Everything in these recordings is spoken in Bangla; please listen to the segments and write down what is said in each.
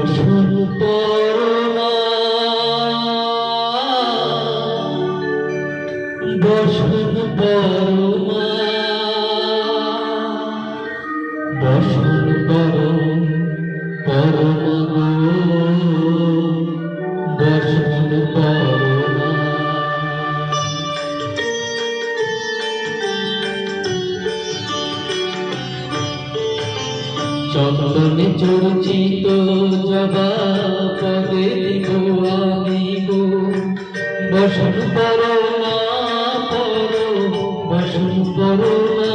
বসন পরমা। বসন পরমা বসন চন্দনে চর্চিত জবা পদে দিব আমি গো। বসন পর বসন পরমা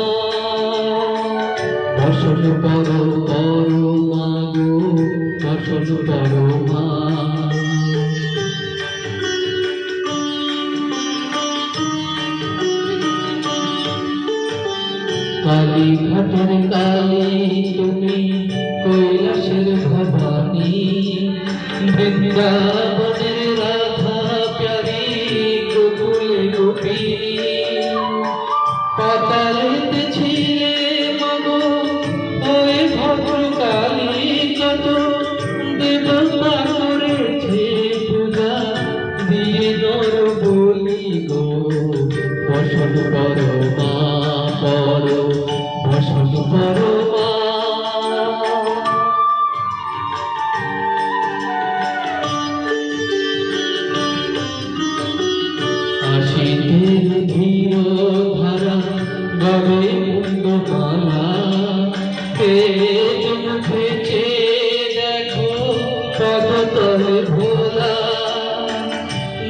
বসন পর পরমা গো, বসন পরমা কালী ঘাটের কালী তুমি কৈলাসের ভবানী বৃন্দাবনের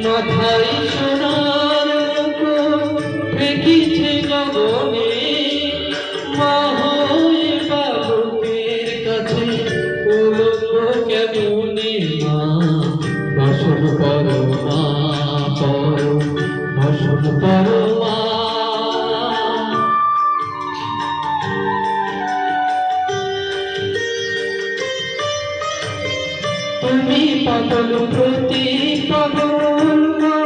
মাথায় সোনার মুকুট ফেঁকিছে গগনে কেমনে মা বসন কর মা পর বসন কর মা তুমি পাগল প্রতি পাগল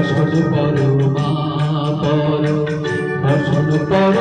বসন পর মা পর। ভাষণ পর